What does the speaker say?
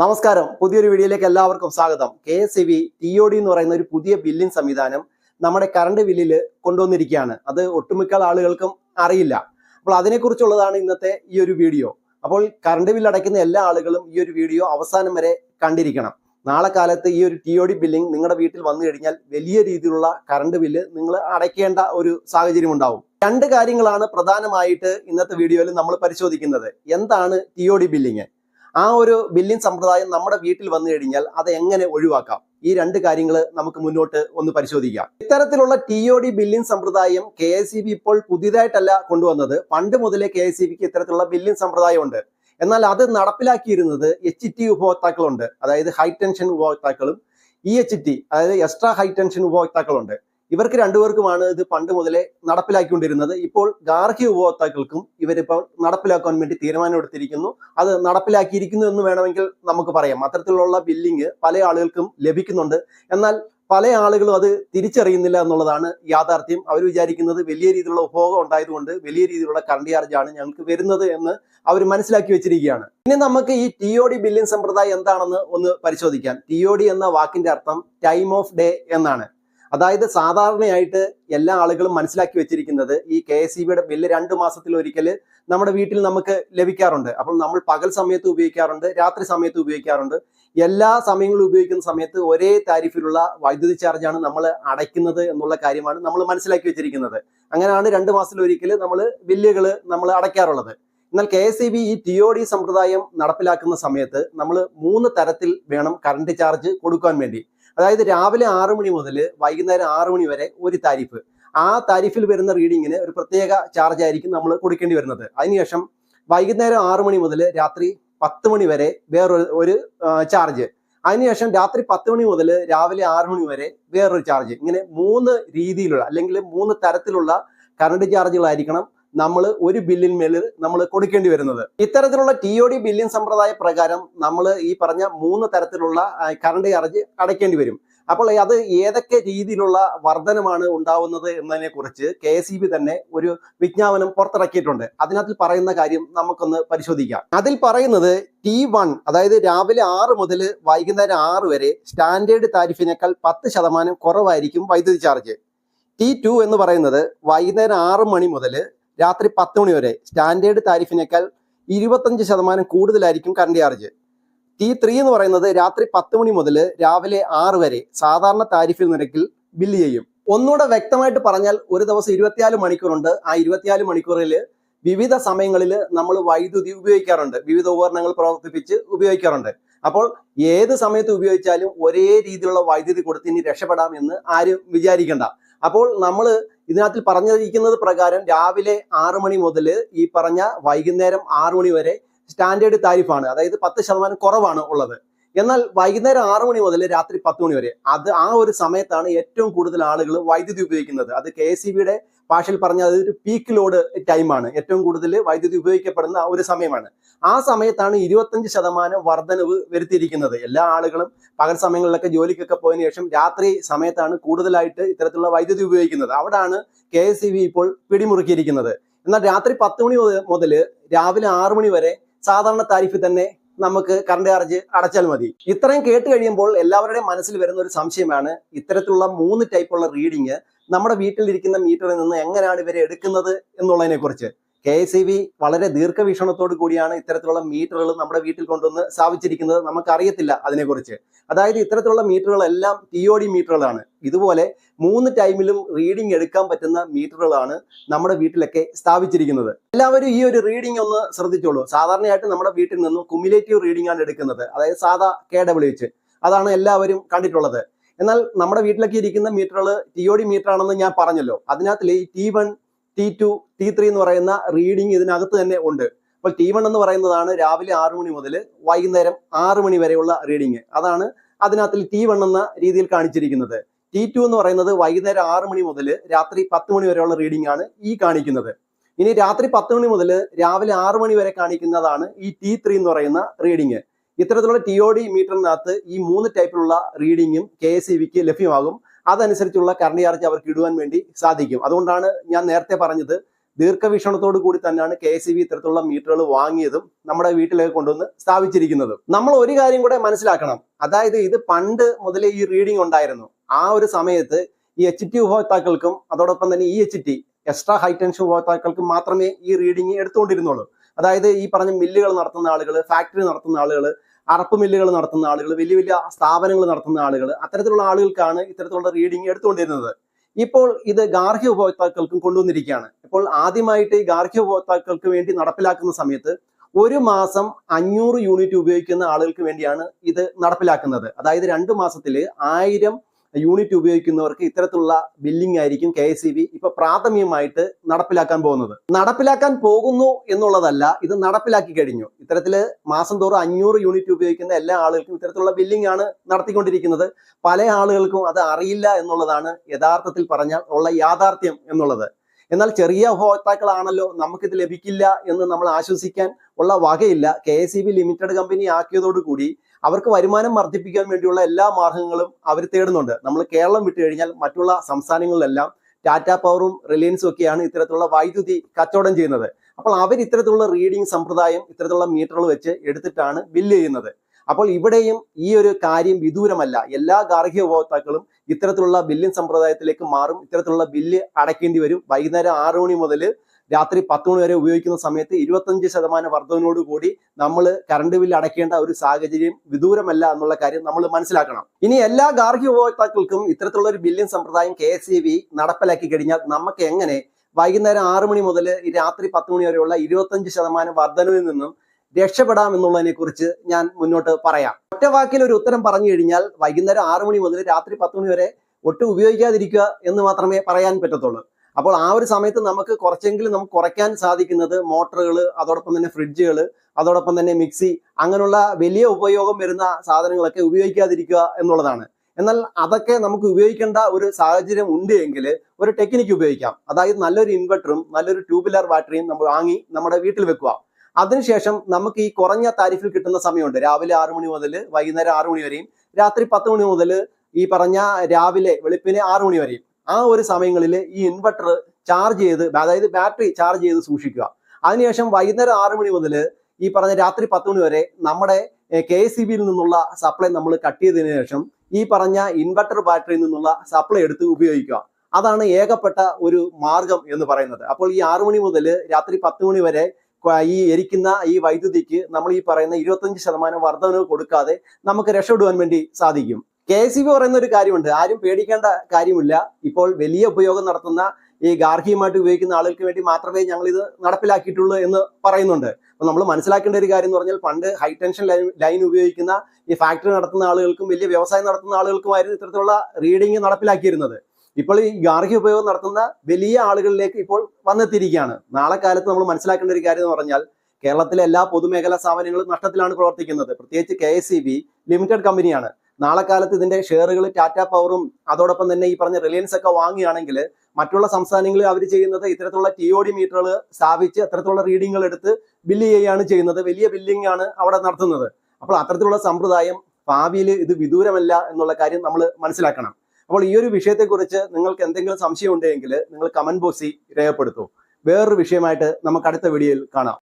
നമസ്കാരം. പുതിയൊരു വീഡിയോയിലേക്ക് എല്ലാവർക്കും സ്വാഗതം. K S E T O D എന്ന് പറയുന്ന ഒരു പുതിയ ബില്ലിംഗ് സംവിധാനം നമ്മുടെ കറണ്ട് ബില്ലിൽ കൊണ്ടുവന്നിരിക്കുകയാണ്. അത് ഒട്ടുമിക്ക ആളുകൾക്കും അറിയില്ല. അപ്പോൾ അതിനെക്കുറിച്ചുള്ളതാണ് ഇന്നത്തെ ഈ ഒരു വീഡിയോ. അപ്പോൾ കറണ്ട് ബില്ല് അടയ്ക്കുന്ന എല്ലാ ആളുകളും ഈ ഒരു വീഡിയോ അവസാനം വരെ കണ്ടിരിക്കണം. നാളെ കാലത്ത് ഈ ഒരു ടി ഒ ഡി ബില്ലിംഗ് നിങ്ങളുടെ വീട്ടിൽ വന്നു കഴിഞ്ഞാൽ വലിയ രീതിയിലുള്ള കറണ്ട് ബില്ല് നിങ്ങൾ അടയ്ക്കേണ്ട ഒരു സാഹചര്യം ഉണ്ടാവും. രണ്ട് കാര്യങ്ങളാണ് പ്രധാനമായിട്ട് ഇന്നത്തെ വീഡിയോയിൽ നമ്മൾ പരിശോധിക്കുന്നത്. എന്താണ് ടി ഒ ഡി ബില്ലിംഗ്? ആ ഒരു ബില്ലിംഗ് സമ്പ്രദായം നമ്മുടെ വീട്ടിൽ വന്നു കഴിഞ്ഞാൽ അത് എങ്ങനെ ഒഴിവാക്കാം? ഈ രണ്ട് കാര്യങ്ങൾ നമുക്ക് മുന്നോട്ട് ഒന്ന് പരിശോധിക്കാം. ഇത്തരത്തിലുള്ള ടി ഒ ഡി ബില്ലിംഗ് സമ്പ്രദായം കെ എസ് ബി ഇപ്പോൾ പുതിയതായിട്ടല്ല കൊണ്ടുവന്നത്. പണ്ട് മുതലേ കെ എസ് ഇത്തരത്തിലുള്ള ബില്ലിംഗ് സമ്പ്രദായമുണ്ട്. എന്നാൽ അത് നടപ്പിലാക്കിയിരുന്നത് എച്ച് ടി ഉപഭോക്താക്കളുണ്ട്. അതായത് ഹൈ ടെൻഷൻ ഉപഭോക്താക്കളും ഇ എച്ച് ടി അതായത് എക്സ്ട്രാ ഹൈ ടെൻഷൻ ഉപഭോക്താക്കളുണ്ട്. ഇവർക്ക് രണ്ടുപേർക്കുമാണ് ഇത് പണ്ട് മുതലേ നടപ്പിലാക്കിക്കൊണ്ടിരുന്നത്. ഇപ്പോൾ ഗാർഹിക ഉപഭോക്താക്കൾക്കും ഇവരിപ്പോൾ നടപ്പിലാക്കാൻ വേണ്ടി തീരുമാനമെടുത്തിരിക്കുന്നു അത് നടപ്പിലാക്കിയിരിക്കുന്നു എന്ന് വേണമെങ്കിൽ നമുക്ക് പറയാം. അത്തരത്തിലുള്ള ബില്ലിംഗ് പല ആളുകൾക്കും ലഭിക്കുന്നുണ്ട്. എന്നാൽ പല ആളുകളും അത് തിരിച്ചറിയുന്നില്ല എന്നുള്ളതാണ് യാഥാർത്ഥ്യം. അവർ വിചാരിക്കുന്നത് വലിയ രീതിയിലുള്ള ഉപഭോഗം ഉണ്ടായതുകൊണ്ട് വലിയ രീതിയിലുള്ള കറണ്ട് ചാർജാണ് ഞങ്ങൾക്ക് വരുന്നത് എന്ന് അവർ മനസ്സിലാക്കി വെച്ചിരിക്കുകയാണ്. ഇനി നമുക്ക് ഈ ടി ഒ ഡി ബില്ലിംഗ് സമ്പ്രദായം എന്താണെന്ന് ഒന്ന് പരിശോധിക്കാം. ടി ഒ ഡി എന്ന വാക്കിന്റെ അർത്ഥം ടൈം ഓഫ് ഡേ എന്നാണ്. അതായത് സാധാരണയായിട്ട് എല്ലാ ആളുകളും മനസ്സിലാക്കി വെച്ചിരിക്കുന്നത് ഈ കെ എസ് ഇ ബിയുടെ ബില്ല് രണ്ട് മാസത്തിൽ ഒരിക്കൽ നമ്മുടെ വീട്ടിൽ നമുക്ക് ലഭിക്കാറുണ്ട്. അപ്പോൾ നമ്മൾ പകൽ സമയത്ത് ഉപയോഗിക്കാറുണ്ട് രാത്രി സമയത്ത് ഉപയോഗിക്കാറുണ്ട്. എല്ലാ സമയങ്ങളും ഉപയോഗിക്കുന്ന സമയത്ത് ഒരേ താരിഫിലുള്ള വൈദ്യുതി ചാർജാണ് നമ്മൾ അടയ്ക്കുന്നത് എന്നുള്ള കാര്യമാണ് നമ്മൾ മനസ്സിലാക്കി വെച്ചിരിക്കുന്നത്. അങ്ങനെയാണ് രണ്ട് മാസത്തിൽ ഒരിക്കൽ നമ്മൾ ബില്ലുകൾ നമ്മൾ അടയ്ക്കാറുള്ളത്. എന്നാൽ കെ എസ് ഇ ബി ഈ ടി ഒ ഡി സമ്പ്രദായം നടപ്പിലാക്കുന്ന സമയത്ത് നമ്മൾ മൂന്ന് തരത്തിൽ വേണം കറണ്ട് ചാർജ് കൊടുക്കാൻ വേണ്ടി. അതായത് രാവിലെ ആറ് മണി മുതൽ വൈകുന്നേരം ആറ് മണി വരെ ഒരു താരിഫ്. ആ താരിഫിൽ വരുന്ന റീഡിങ്ങിന് ഒരു പ്രത്യേക ചാർജ് ആയിരിക്കും നമ്മൾ കൊടുക്കേണ്ടി വരുന്നത്. അതിനുശേഷം വൈകുന്നേരം ആറ് മണി മുതൽ രാത്രി പത്ത് മണി വരെ വേറൊരു ഒരു ചാർജ് അതിനുശേഷം രാത്രി പത്ത് മണി മുതൽ രാവിലെ ആറ് മണി വരെ വേറൊരു ചാർജ് ഇങ്ങനെ മൂന്ന് രീതിയിലുള്ള അല്ലെങ്കിൽ മൂന്ന് തരത്തിലുള്ള കറണ്ട് ചാർജുകളായിരിക്കണം നമ്മൾ ഒരു ബില്ലിന്മേൽ നമ്മൾ കൊടുക്കേണ്ടി വരുന്നത്. ഇത്തരത്തിലുള്ള ടി ഒ ഡി ബില്ലിംഗ് സമ്പ്രദായ പ്രകാരം നമ്മൾ ഈ പറഞ്ഞ മൂന്ന് തരത്തിലുള്ള കറണ്ട് ചാർജ് അടയ്ക്കേണ്ടി വരും. അപ്പോൾ അത് ഏതൊക്കെ രീതിയിലുള്ള വർധനമാണ് ഉണ്ടാവുന്നത് എന്നതിനെ കുറിച്ച് കെ എസ് ബി തന്നെ ഒരു വിജ്ഞാപനം പുറത്തിറക്കിയിട്ടുണ്ട്. അതിനകത്ത് പറയുന്ന കാര്യം നമുക്കൊന്ന് പരിശോധിക്കാം. അതിൽ പറയുന്നത് ടി വൺ അതായത് രാവിലെ ആറ് മുതൽ വൈകുന്നേരം ആറ് വരെ സ്റ്റാൻഡേർഡ് താരിഫിനേക്കാൾ പത്ത് ശതമാനം കുറവായിരിക്കും വൈദ്യുതി ചാർജ്. ടി ടു എന്ന് പറയുന്നത് വൈകുന്നേരം ആറ് മണി മുതൽ രാത്രി പത്ത് മണി വരെ. സ്റ്റാൻഡേർഡ് താരിഫിനേക്കാൾ ഇരുപത്തഞ്ച് ശതമാനം കൂടുതലായിരിക്കും കറണ്ട് ചാർജ്. ടി ത്രീ എന്ന് പറയുന്നത് രാത്രി പത്ത് മണി മുതൽ രാവിലെ ആറ് വരെ സാധാരണ താരിഫിൽ നിരക്കിൽ ബില്ല് ചെയ്യും. ഒന്നുകൂടെ വ്യക്തമായിട്ട് പറഞ്ഞാൽ ഒരു ദിവസം ഇരുപത്തിനാല് മണിക്കൂറുണ്ട്. ആ ഇരുപത്തിനാല് മണിക്കൂറിൽ വിവിധ സമയങ്ങളിൽ നമ്മൾ വൈദ്യുതി ഉപയോഗിക്കാറുണ്ട്. വിവിധ ഉപകരണങ്ങൾ പ്രവർത്തിപ്പിച്ച് ഉപയോഗിക്കാറുണ്ട്. അപ്പോൾ ഏത് സമയത്ത് ഉപയോഗിച്ചാലും ഒരേ രീതിയിലുള്ള വൈദ്യുതി കൊടുത്ത് ഇനി രക്ഷപ്പെടാം എന്ന് ആരും വിചാരിക്കണ്ട. അപ്പോൾ നമ്മൾ ഇതിനകത്തിൽ പറഞ്ഞിരിക്കുന്നത് പ്രകാരം രാവിലെ ആറു മണി മുതൽ ഈ പറഞ്ഞ വൈകുന്നേരം ആറു മണി വരെ സ്റ്റാൻഡേർഡ് താരിഫാണ്. അതായത് പത്ത് ശതമാനം കുറവാണ് ഉള്ളത്. എന്നാൽ വൈകുന്നേരം ആറ് മണി മുതൽ രാത്രി പത്ത് മണി വരെ. അത് ആ ഒരു സമയത്താണ് ഏറ്റവും കൂടുതൽ ആളുകൾ വൈദ്യുതി ഉപയോഗിക്കുന്നത്. അത് കെ എസ് ബിയുടെ ഭാഷയിൽ പറഞ്ഞാൽ അതൊരു പീക്ക് ലോഡ് ടൈമാണ് ഏറ്റവും കൂടുതൽ വൈദ്യുതി ഉപയോഗിക്കപ്പെടുന്ന ഒരു സമയമാണ്. ആ സമയത്താണ് ഇരുപത്തഞ്ച് ശതമാനം വർധനവ് വരുത്തിയിരിക്കുന്നത്. എല്ലാ ആളുകളും പകൽ സമയങ്ങളിലൊക്കെ ജോലിക്കൊക്കെ പോയതിനു ശേഷം രാത്രി സമയത്താണ് കൂടുതലായിട്ട് ഇത്തരത്തിലുള്ള വൈദ്യുതി ഉപയോഗിക്കുന്നത്. അവിടാണ് കെ എസ് ഇപ്പോൾ പിടിമുറുക്കിയിരിക്കുന്നത്. എന്നാൽ രാത്രി പത്ത് മണി മുതൽ രാവിലെ ആറ് മണി വരെ സാധാരണ താരിഫ് തന്നെ നമുക്ക് കറണ്ട് ചാർജ് അടച്ചാൽ മതി. ഇത്രയും കേട്ട് കഴിയുമ്പോൾ എല്ലാവരുടെയും മനസ്സിൽ വരുന്ന ഒരു സംശയമാണ് ഇത്തരത്തിലുള്ള മൂന്ന് ടൈപ്പുള്ള റീഡിങ് നമ്മുടെ വീട്ടിലിരിക്കുന്ന മീറ്ററിൽ നിന്ന് എങ്ങനെയാണ് ഇവരെ എടുക്കുന്നത് എന്നുള്ളതിനെ കുറിച്ച് കെ എസ് ഇ ബി വളരെ ദീർഘവീക്ഷണത്തോടു കൂടിയാണ് ഇത്തരത്തിലുള്ള മീറ്ററുകൾ നമ്മുടെ വീട്ടിൽ കൊണ്ടുവന്ന് സ്ഥാപിച്ചിരിക്കുന്നത്. നമുക്കറിയത്തില്ല അതിനെക്കുറിച്ച്. അതായത് ഇത്തരത്തിലുള്ള മീറ്ററുകളെല്ലാം ടി ഒ ഡി മീറ്ററുകളാണ്. ഇതുപോലെ മൂന്ന് ടൈമിലും റീഡിംഗ് എടുക്കാൻ പറ്റുന്ന മീറ്ററുകളാണ് നമ്മുടെ വീട്ടിലൊക്കെ സ്ഥാപിച്ചിരിക്കുന്നത്. എല്ലാവരും ഈ ഒരു റീഡിംഗ് ഒന്ന് ശ്രദ്ധിച്ചോളൂ. സാധാരണയായിട്ട് നമ്മുടെ വീട്ടിൽ നിന്നും കുമുലേറ്റീവ് റീഡിംഗ് ആണ് എടുക്കുന്നത്. അതായത് സാധാ കെ ഡബ്ല്യു എച്ച്. അതാണ് എല്ലാവരും കണ്ടിട്ടുള്ളത്. എന്നാൽ നമ്മുടെ വീട്ടിലൊക്കെ ഇരിക്കുന്ന മീറ്ററുകൾ ടി ഒ ഡി മീറ്റർ ആണെന്ന് ഞാൻ പറഞ്ഞല്ലോ. അതിനകത്തിൽ ഈ T one T two T three എന്ന് പറയുന്ന റീഡിംഗ് ഇതിനകത്ത് തന്നെ ഉണ്ട്. അപ്പോൾ ടി വൺ എന്ന് പറയുന്നതാണ് രാവിലെ ആറ് മണി മുതൽ വൈകുന്നേരം ആറ് മണി വരെയുള്ള റീഡിംഗ് അതാണ് അതിനകത്തിൽ ടി വൺ എന്ന രീതിയിൽ കാണിച്ചിരിക്കുന്നത്. ടി ടു എന്ന് പറയുന്നത് വൈകുന്നേരം ആറ് മണി മുതൽ രാത്രി പത്ത് മണി വരെയുള്ള റീഡിംഗ് ആണ് ഈ കാണിക്കുന്നത്. ഇനി രാത്രി പത്ത് മണി മുതൽ രാവിലെ ആറ് മണി വരെ കാണിക്കുന്നതാണ് ഈ ടി ത്രീ എന്ന് പറയുന്ന റീഡിംഗ് ഇത്തരത്തിലുള്ള ടി ഒ ഡി മീറ്ററിനകത്ത് ഈ മൂന്ന് ടൈപ്പിലുള്ള റീഡിങ്ങും കെ എസ് ഇ ലഭ്യമാകും. അതനുസരിച്ചുള്ള കറണ്ട് അവർക്ക് ഇടുവാൻ വേണ്ടി സാധിക്കും. അതുകൊണ്ടാണ് ഞാൻ നേരത്തെ പറഞ്ഞത് ദീർഘവീക്ഷണത്തോടു കൂടി തന്നെയാണ് കെ എസ് ഇത്തരത്തിലുള്ള മീറ്ററുകൾ വാങ്ങിയതും നമ്മുടെ വീട്ടിലേക്ക് കൊണ്ടുവന്ന് സ്ഥാപിച്ചിരിക്കുന്നതും. നമ്മൾ ഒരു കാര്യം കൂടെ മനസ്സിലാക്കണം. അതായത് ഇത് പണ്ട് മുതലേ ഈ റീഡിംഗ് ഉണ്ടായിരുന്നു. ആ ഒരു സമയത്ത് ഈ എച്ച് ടി ഉപഭോക്താക്കൾക്കും അതോടൊപ്പം തന്നെ ഈ H T extra high tension ഉപഭോക്താക്കൾക്കും മാത്രമേ ഈ റീഡിംഗ് എടുത്തുകൊണ്ടിരുന്നുള്ളൂ. അതായത് ഈ പറഞ്ഞ മില്ലുകൾ നടത്തുന്ന ആളുകൾ ഫാക്ടറി നടത്തുന്ന ആളുകൾ അറപ്പ് മില്ലുകൾ നടത്തുന്ന ആളുകൾ വലിയ വലിയ സ്ഥാപനങ്ങൾ നടത്തുന്ന ആളുകൾ അത്തരത്തിലുള്ള ആളുകൾക്കാണ് ഇത്തരത്തിലുള്ള റീഡിംഗ് എടുത്തുകൊണ്ടിരുന്നത്. ഇപ്പോൾ ഇത് ഗാർഹിക ഉപഭോക്താക്കൾക്കും കൊണ്ടുവന്നിരിക്കുകയാണ്. ഇപ്പോൾ ആദ്യമായിട്ട് ഈ ഗാർഹിക ഉപഭോക്താക്കൾക്ക് വേണ്ടി നടപ്പിലാക്കുന്ന സമയത്ത് ഒരു മാസം അഞ്ഞൂറ് യൂണിറ്റ് ഉപയോഗിക്കുന്ന ആളുകൾക്ക് വേണ്ടിയാണ് ഇത് നടപ്പിലാക്കുന്നത്. അതായത് രണ്ട് മാസത്തിൽ ആയിരം യൂണിറ്റ് ഉപയോഗിക്കുന്നവർക്ക് ഇത്തരത്തിലുള്ള ബില്ലിംഗ് ആയിരിക്കും കെ എസ് ഇപ്പൊ പ്രാഥമികമായിട്ട് നടപ്പിലാക്കാൻ പോകുന്നത്. നടപ്പിലാക്കാൻ പോകുന്നു എന്നുള്ളതല്ല ഇത് നടപ്പിലാക്കി കഴിഞ്ഞു. ഇത്തരത്തിൽ മാസം തോറും അഞ്ഞൂറ് യൂണിറ്റ് ഉപയോഗിക്കുന്ന എല്ലാ ആളുകൾക്കും ഇത്തരത്തിലുള്ള ബില്ലിംഗ് ആണ് നടത്തിക്കൊണ്ടിരിക്കുന്നത്. പല ആളുകൾക്കും അത് അറിയില്ല എന്നുള്ളതാണ് യഥാർത്ഥത്തിൽ പറഞ്ഞാൽ ഉള്ള യാഥാർത്ഥ്യം എന്നുള്ളത്. എന്നാൽ ചെറിയ ഉപഭോക്താക്കളാണല്ലോ നമുക്കിത് ലഭിക്കില്ല എന്ന് നമ്മൾ ആശ്വസിക്കാൻ ഉള്ള വകയില്ല. K S E B limited company ആക്കിയതോടുകൂടി അവർക്ക് വരുമാനം വർദ്ധിപ്പിക്കാൻ വേണ്ടിയുള്ള എല്ലാ മാർഗങ്ങളും അവർ തേടുന്നുണ്ട്. നമ്മൾ കേരളം വിട്ടു കഴിഞ്ഞാൽ മറ്റുള്ള സംസ്ഥാനങ്ങളിലെല്ലാം ടാറ്റ പവറും റിലയൻസും ഒക്കെയാണ് ഇത്തരത്തിലുള്ള വൈദ്യുതി കച്ചവടം ചെയ്യുന്നത്. അപ്പോൾ അവർ ഇത്തരത്തിലുള്ള റീഡിംഗ് സമ്പ്രദായം ഇത്തരത്തിലുള്ള മീറ്ററുകൾ വെച്ച് എടുത്തിട്ടാണ് ബില്ല് ചെയ്യുന്നത്. അപ്പോൾ ഇവിടെയും ഈ ഒരു കാര്യം വിദൂരമല്ല. എല്ലാ ഗാർഹിക ഉപഭോക്താക്കളും ഇത്തരത്തിലുള്ള ബില്ലിംഗ് സമ്പ്രദായത്തിലേക്ക് മാറും. ഇത്തരത്തിലുള്ള ബില്ല് അടയ്ക്കേണ്ടി വരും. വൈകുന്നേരം ആറു മണി മുതൽ രാത്രി പത്ത് മണി വരെ ഉപയോഗിക്കുന്ന സമയത്ത് ഇരുപത്തഞ്ച് ശതമാനം വർധനയോട് കൂടി നമ്മൾ കറണ്ട് ബില്ല് അടയ്ക്കേണ്ട ഒരു സാഹചര്യം വിദൂരമല്ല എന്നുള്ള കാര്യം നമ്മൾ മനസ്സിലാക്കണം. ഇനി എല്ലാ ഗാർഹിക ഉപഭോക്താക്കൾക്കും ഇത്തരത്തിലുള്ള ഒരു ബില്ലിംഗ് സമ്പ്രദായം കെ നടപ്പിലാക്കി കഴിഞ്ഞാൽ നമുക്ക് എങ്ങനെ വൈകുന്നേരം ആറു മണി മുതൽ രാത്രി പത്ത് മണി വരെയുള്ള ഇരുപത്തഞ്ച് ശതമാനം വർധനവിൽ നിന്നും രക്ഷപ്പെടാം എന്നുള്ളതിനെ കുറിച്ച് ഞാൻ മുന്നോട്ട് പറയാം. ഒറ്റ വാക്കിൽ ഒരു ഉത്തരം പറഞ്ഞു കഴിഞ്ഞാൽ വൈകുന്നേരം ആറു മണി മുതൽ രാത്രി പത്ത് മണി വരെ ഒട്ടും ഉപയോഗിക്കാതിരിക്കുക എന്ന് മാത്രമേ പറയാൻ പറ്റത്തുള്ളൂ. അപ്പോൾ ആ ഒരു സമയത്ത് നമുക്ക് കുറച്ചെങ്കിലും നമുക്ക് കുറയ്ക്കാൻ സാധിക്കുന്നത് മോട്ടറുകൾ അതോടൊപ്പം തന്നെ ഫ്രിഡ്ജുകൾ അതോടൊപ്പം തന്നെ മിക്സി അങ്ങനെയുള്ള വലിയ ഉപയോഗം വരുന്ന സാധനങ്ങളൊക്കെ ഉപയോഗിക്കാതിരിക്കുക എന്നുള്ളതാണ്. എന്നാൽ അതൊക്കെ നമുക്ക് ഉപയോഗിക്കേണ്ട ഒരു സാഹചര്യം ഉണ്ട് എങ്കിൽ ഒരു ടെക്നിക്ക് ഉപയോഗിക്കാം. അതായത് നല്ലൊരു ഇൻവെർട്ടറും നല്ലൊരു ട്യൂബുലർ ബാറ്ററിയും നമ്മൾ വാങ്ങി നമ്മുടെ വീട്ടിൽ വെക്കുക. അതിനുശേഷം നമുക്ക് ഈ കുറഞ്ഞ താരിഫിൽ കിട്ടുന്ന സമയമുണ്ട്. രാവിലെ ആറു മണി മുതൽ വൈകുന്നേരം ആറു മണി വരെയും രാത്രി പത്ത് മണി മുതൽ ഈ പറഞ്ഞ രാവിലെ വെളുപ്പിനെ ആറു മണി വരെയും. ആ ഒരു സമയങ്ങളിൽ ഈ ഇൻവെർട്ടർ ചാർജ് ചെയ്ത് അതായത് ബാറ്ററി ചാർജ് ചെയ്ത് സൂക്ഷിക്കുക. അതിനുശേഷം വൈകുന്നേരം ആറു മണി മുതൽ ഈ പറഞ്ഞ രാത്രി പത്ത് മണി വരെ നമ്മുടെ കെ എസ് സി ബിയിൽ നിന്നുള്ള സപ്ലൈ നമ്മൾ കട്ട് ചെയ്തതിനു ശേഷം ഈ പറഞ്ഞ ഇൻവെർട്ടർ ബാറ്ററിയിൽ നിന്നുള്ള സപ്ലൈ എടുത്ത് ഉപയോഗിക്കുക. അതാണ് ഏകപ്പെട്ട ഒരു മാർഗം എന്ന് പറയുന്നത്. അപ്പോൾ ഈ ആറു മണി മുതൽ രാത്രി പത്ത് മണി വരെ ഈ എരിക്കുന്ന ഈ വൈദ്യുതിക്ക് നമ്മൾ ഈ പറയുന്ന ഇരുപത്തഞ്ച് ശതമാനം വർധനവ് കൊടുക്കാതെ നമുക്ക് രക്ഷപ്പെടുവാൻ വേണ്ടി സാധിക്കും. കെ എസ് പറയുന്ന ഒരു കാര്യമുണ്ട്. ആരും പേടിക്കേണ്ട കാര്യമില്ല. ഇപ്പോൾ വലിയ ഉപയോഗം നടത്തുന്ന ഈ ഗാർഹികമായിട്ട് ഉപയോഗിക്കുന്ന ആളുകൾക്ക് വേണ്ടി മാത്രമേ ഞങ്ങൾ ഇത് നടപ്പിലാക്കിയിട്ടുള്ളൂ എന്ന് പറയുന്നുണ്ട്. അപ്പൊ നമ്മൾ മനസ്സിലാക്കേണ്ട ഒരു കാര്യം എന്ന് പറഞ്ഞാൽ പണ്ട് ഹൈ ടെൻഷൻ ലൈൻ ലൈൻ ഉപയോഗിക്കുന്ന ഈ ഫാക്ടറി നടത്തുന്ന ആളുകൾക്കും വലിയ വ്യവസായം നടത്തുന്ന ആളുകൾക്കുമായിരുന്നു ഇത്തരത്തിലുള്ള റീഡിംഗ് നടപ്പിലാക്കിയിരുന്നത്. ഇപ്പോൾ ഈ ഗാർഹിക ഉപയോഗം നടത്തുന്ന വലിയ ആളുകളിലേക്ക് ഇപ്പോൾ വന്നെത്തിയിരിക്കുകയാണ്. നാളെ കാലത്ത് നമ്മൾ മനസ്സിലാക്കേണ്ട ഒരു കാര്യം എന്ന് പറഞ്ഞാൽ കേരളത്തിലെ എല്ലാ പൊതുമേഖലാ സ്ഥാപനങ്ങളും നഷ്ടത്തിലാണ് പ്രവർത്തിക്കുന്നത്. പ്രത്യേകിച്ച് കെ ലിമിറ്റഡ് കമ്പനിയാണ്. നാളെ കാലത്ത് ഇതിന്റെ ഷെയറുകൾ ടാറ്റ പവറും അതോടൊപ്പം തന്നെ ഈ പറഞ്ഞ റിലയൻസ് ഒക്കെ വാങ്ങുകയാണെങ്കിൽ മറ്റുള്ള സംസ്ഥാനങ്ങളിൽ അവർ ചെയ്യുന്നത് ഇത്തരത്തിലുള്ള ടി ഒ ഡി മീറ്ററുകൾ സ്ഥാപിച്ച് അത്തരത്തിലുള്ള റീഡിങ്ങുകൾ എടുത്ത് ബില്ല് ചെയ്യുകയാണ് ചെയ്യുന്നത്. വലിയ ബില്ലിംഗ് ആണ് അവിടെ നടത്തുന്നത്. അപ്പോൾ അത്തരത്തിലുള്ള സമ്പ്രദായം ഭാവിയിൽ ഇത് വിദൂരമല്ല എന്നുള്ള കാര്യം നമ്മൾ മനസ്സിലാക്കണം. അപ്പോൾ ഈ ഒരു വിഷയത്തെക്കുറിച്ച് നിങ്ങൾക്ക് എന്തെങ്കിലും സംശയം ഉണ്ടെങ്കിൽ നിങ്ങൾ കമന്റ് ബോക്സിൽ രേഖപ്പെടുത്തൂ. വേറൊരു വിഷയമായിട്ട് നമുക്ക് അടുത്ത വീഡിയോയിൽ കാണാം.